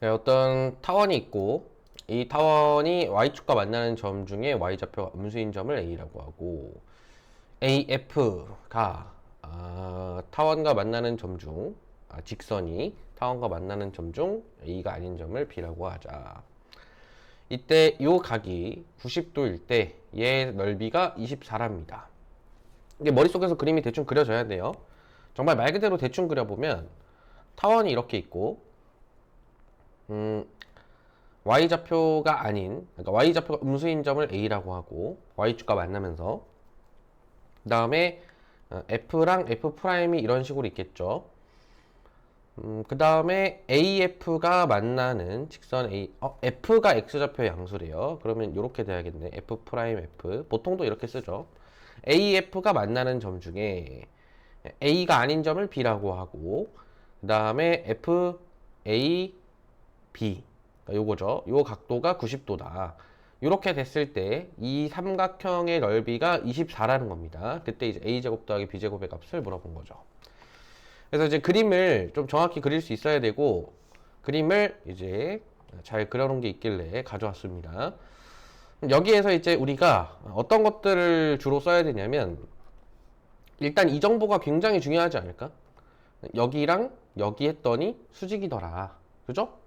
네, 어떤 타원이 있고 이 타원이 y축과 만나는 점 중에 y좌표가 음수인 점을 a라고 하고 AF가 아, 타원과 만나는 점중 아, 직선이 타원과 만나는 점 중 a가 아닌 점을 b라고 하자. 이때 요 각이 90도일 때얘 넓이가 24랍니다. 이게 머릿속에서 그림이 대충 그려져야 돼요. 정말 말 그대로 대충 그려보면 타원이 이렇게 있고 음, y좌표가 아닌 그러니까 y좌표가 음수인 점을 a라고 하고 y축과 만나면서 그 다음에 f랑 f'이 이런 식으로 있겠죠. 음, 그 다음에 AF가 만나는 직선 A, 어, F가 X좌표 양수래요. 그러면 이렇게 돼야겠네. F 프라임 F. 보통도 이렇게 쓰죠. AF가 만나는 점 중에 A가 아닌 점을 B라고 하고, 그 다음에 F, A, B. 그러니까 요거죠. 요 각도가 90도다. 이렇게 됐을 때 이 삼각형의 넓이가 24라는 겁니다. 그때 이제 a제곱 더하기 b제곱의 값을 물어본 거죠. 그래서 이제 그림을 좀 정확히 그릴 수 있어야 되고 그림을 이제 잘 그려놓은 게 있길래 가져왔습니다. 여기에서 이제 우리가 어떤 것들을 주로 써야 되냐면 일단 이 정보가 굉장히 중요하지 않을까? 여기랑 여기 했더니 수직이더라. 그죠?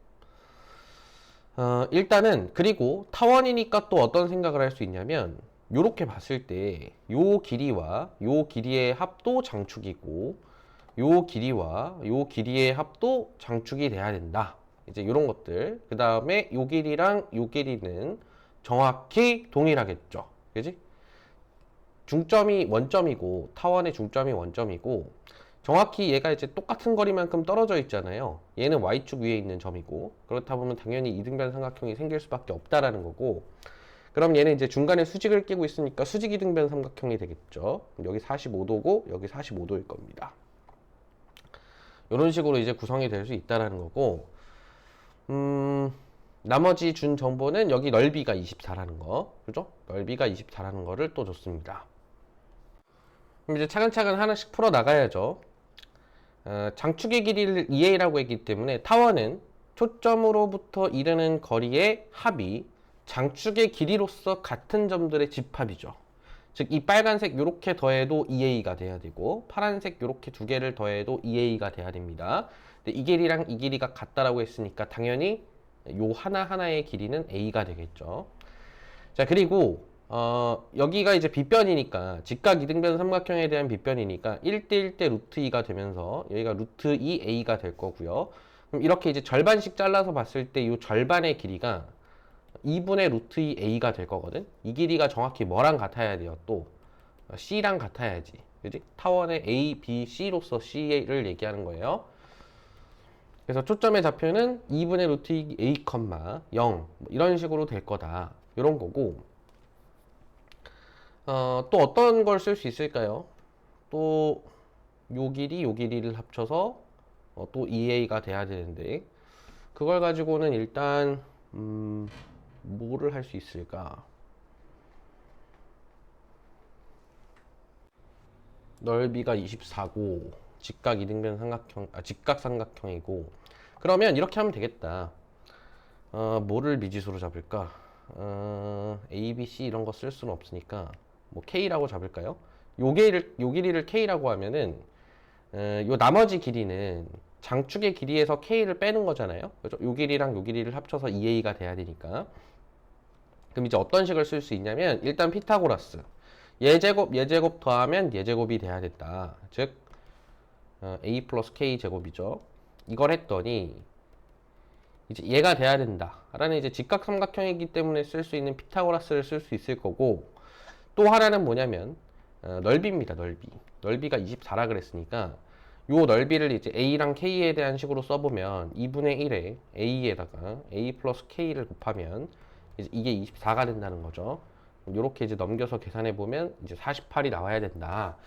어, 일단은 그리고 타원이니까 또 어떤 생각을 할 수 있냐면 요렇게 봤을 때 요 길이와 요 길이의 합도 장축이고 요 길이와 요 길이의 합도 장축이 돼야 된다. 이제 요런 것들. 그 다음에 요 길이랑 요 길이는 정확히 동일하겠죠. 그지? 중점이 원점이고 타원의 중점이 원점이고 정확히 얘가 이제 똑같은 거리만큼 떨어져 있잖아요. 얘는 y축 위에 있는 점이고 그렇다 보면 당연히 이등변 삼각형이 생길 수밖에 없다라는 거고 그럼 얘는 이제 중간에 수직을 끼고 있으니까 수직 이등변 삼각형이 되겠죠. 여기 45도고 여기 45도일 겁니다. 이런 식으로 이제 구성이 될 수 있다라는 거고 음 나머지 준 정보는 여기 넓이가 24라는 거 그죠? 넓이가 24라는 거를 또 줬습니다. 그럼 이제 차근차근 하나씩 풀어 나가야죠. 어, 장축의 길이를 2a라고 했기 때문에 타원은 초점으로부터 이르는 거리의 합이 장축의 길이로서 같은 점들의 집합이죠. 즉, 이 빨간색 요렇게 더해도 2a가 돼야 되고, 파란색 요렇게 두 개를 더해도 2a가 돼야 됩니다. 근데 이 길이랑 이 길이가 같다라고 했으니까 당연히 요 하나하나의 길이는 a가 되겠죠. 자, 그리고 어, 여기가 이제 빗변이니까 직각 이등변 삼각형에 대한 빗변이니까 1대 1대 루트 2가 되면서 여기가 루트 2a가 될 거고요. 그럼 이렇게 이제 절반씩 잘라서 봤을 때 이 절반의 길이가 2분의 루트 2a가 될 거거든. 이 길이가 정확히 뭐랑 같아야 돼요? 또 c랑 같아야지. 그지? 타원의 a, b, c로서 c를 얘기하는 거예요. 그래서 초점의 좌표는 2분의 루트 2 a, 0 이런 식으로 될 거다. 이런 거고 어, 또 어떤 걸 쓸 수 있을까요? 또, 요 길이, 요 길이를 합쳐서 어, 또 2a가 돼야 되는데, 그걸 가지고는 일단, 음, 뭐를 할 수 있을까? 넓이가 24고, 직각 이등변 삼각형, 아, 직각 삼각형이고, 그러면 이렇게 하면 되겠다. 어, 뭐를 미지수로 잡을까? 어, A, B, C 이런 거 쓸 수는 없으니까, 뭐 K라고 잡을까요? 요 길이를, 요 길이를 K라고 하면은, 어, 요 나머지 길이는 장축의 길이에서 K를 빼는 거잖아요. 그죠? 요 길이랑 요 길이를 합쳐서 2A가 돼야 되니까. 그럼 이제 어떤 식을 쓸 수 있냐면, 일단 피타고라스. 예제곱, 예제곱 더하면 예제곱이 돼야 된다. 즉, 어, A 플러스 K 제곱이죠. 이걸 했더니, 이제 얘가 돼야 된다. 라는 이제 직각 삼각형이기 때문에 쓸 수 있는 피타고라스를 쓸 수 있을 거고, 또 하나는 뭐냐면 어, 넓이입니다. 넓이. 넓이가 24라 그랬으니까 요 넓이를 이제 a랑 k에 대한 식으로 써보면 2분의 1에 a에다가 a 플러스 k를 곱하면 이제 이게 24가 된다는 거죠. 요렇게 이제 넘겨서 계산해 보면 이제 48이 나와야 된다.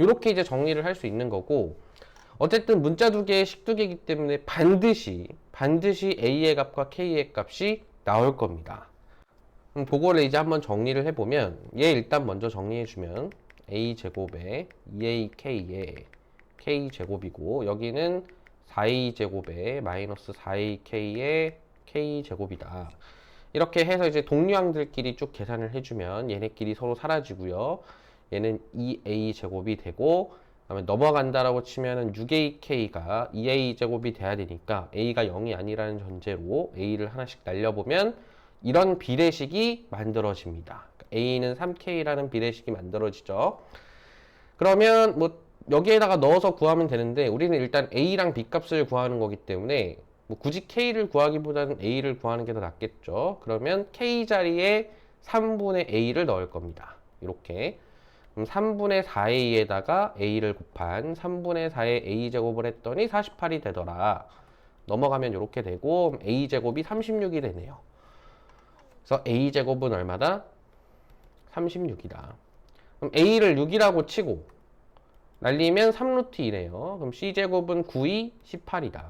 요렇게 이제 정리를 할 수 있는 거고 어쨌든 문자 두 개의 식 두 개이기 때문에 반드시 반드시 a의 값과 k의 값이 나올 겁니다. 그럼 그거를 이제 한번 정리를 해보면 얘 일단 먼저 정리해주면 a 제곱에 2ak에 k 제곱이고 여기는 4a 제곱에 마이너스 4ak의 k 제곱이다. 이렇게 해서 이제 동류항들끼리 쭉 계산을 해주면 얘네끼리 서로 사라지고요. 얘는 2a 제곱이 되고 그다음에 넘어간다라고 치면은 6ak가 2a 제곱이 돼야 되니까 a가 0이 아니라는 전제로 a를 하나씩 날려보면 이런 비례식이 만들어집니다. a는 3k라는 비례식이 만들어지죠. 그러면 뭐 여기에다가 넣어서 구하면 되는데 우리는 일단 a랑 b 값을 구하는 거기 때문에 뭐 굳이 k를 구하기보다는 a를 구하는 게 더 낫겠죠. 그러면 k 자리에 3분의 a를 넣을 겁니다. 이렇게 그럼 3분의 4a에다가 a를 곱한 3분의 4의 a 제곱을 했더니 48이 되더라. 넘어가면 이렇게 되고 a 제곱이 36이 되네요. 그래서 a 제곱은 얼마다? 36이다. 그럼 a를 6이라고 치고 날리면 3루트 2네요. 그럼 c제곱은 9이 18이다.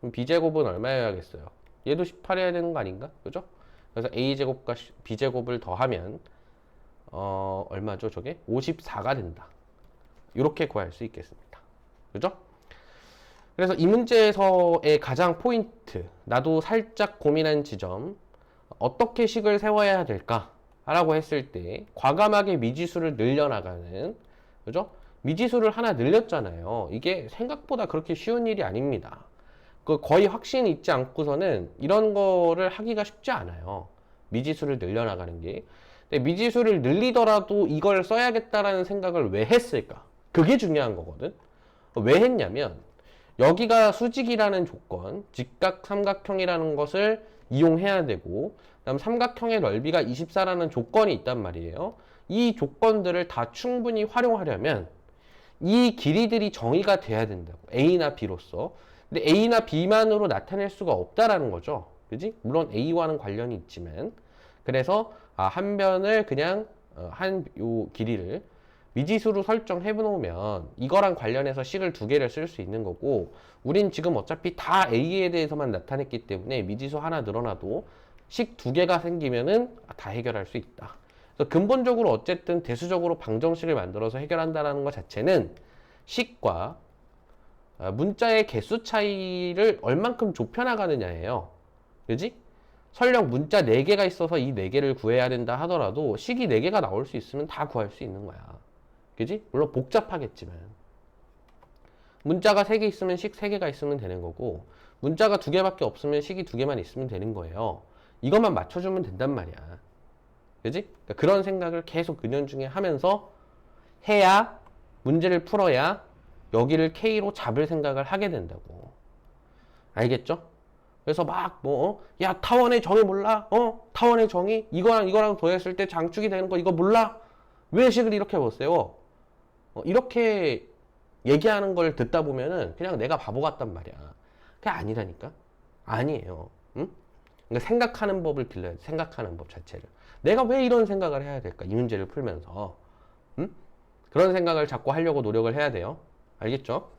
그럼 b제곱은 얼마여야겠어요? 얘도 18 해야 되는 거 아닌가? 그죠? 그래서 a제곱과 b제곱을 더하면 어, 얼마죠, 저게? 54가 된다. 이렇게 구할 수 있겠습니다. 그죠? 그래서 이 문제에서의 가장 포인트, 나도 살짝 고민한 지점, 어떻게 식을 세워야 될까? 라고 했을 때, 과감하게 미지수를 늘려나가는, 그죠? 미지수를 하나 늘렸잖아요. 이게 생각보다 그렇게 쉬운 일이 아닙니다. 그 거의 확신 있지 않고서는 이런 거를 하기가 쉽지 않아요. 미지수를 늘려나가는 게. 근데 미지수를 늘리더라도 이걸 써야겠다라는 생각을 왜 했을까? 그게 중요한 거거든. 왜 했냐면 여기가 수직이라는 조건, 직각 삼각형이라는 것을 이용해야 되고 그다음 삼각형의 넓이가 24라는 조건이 있단 말이에요. 이 조건들을 다 충분히 활용하려면 이 길이들이 정의가 돼야 된다고. A나 B로서. 근데 A나 B만으로 나타낼 수가 없다라는 거죠. 그지? 물론 A와는 관련이 있지만. 그래서 아, 한 변을 그냥 어, 한요 길이를 미지수로 설정해 놓으면 이거랑 관련해서 식을 두 개를 쓸 수 있는 거고 우린 지금 어차피 다 A에 대해서만 나타냈기 때문에 미지수 하나 늘어나도 식 두 개가 생기면은 다 해결할 수 있다. 그래서 근본적으로 어쨌든 대수적으로 방정식을 만들어서 해결한다는 것 자체는 식과 아, 문자의 개수 차이를 얼만큼 좁혀 나가느냐예요. 그지? 설령 문자 4개가 있어서 이 4개를 구해야 된다 하더라도 식이 4개가 나올 수 있으면 다 구할 수 있는 거야. 그지? 물론 복잡하겠지만. 문자가 3개 있으면 식 3개가 있으면 되는 거고, 문자가 2개밖에 없으면 식이 2개만 있으면 되는 거예요. 이것만 맞춰주면 된단 말이야. 그지? 그러니까 그런 생각을 계속 은연중에 하면서 해야 문제를 풀어야 여기를 K로 잡을 생각을 하게 된다고. 알겠죠? 그래서 막 뭐, 야, 타원의 정의 몰라? 어? 타원의 정의? 이거랑 이거랑 더했을 때 장축이 되는 거 이거 몰라? 왜 식을 이렇게 못 세워? 어, 이렇게 얘기하는 걸 듣다 보면은 그냥 내가 바보 같단 말이야. 그게 아니라니까? 아니에요. 응? 그러니까 생각하는 법을 길러야 돼. 생각하는 법 자체를. 내가 왜 이런 생각을 해야 될까? 이 문제를 풀면서. 응? 그런 생각을 자꾸 하려고 노력을 해야 돼요. 알겠죠?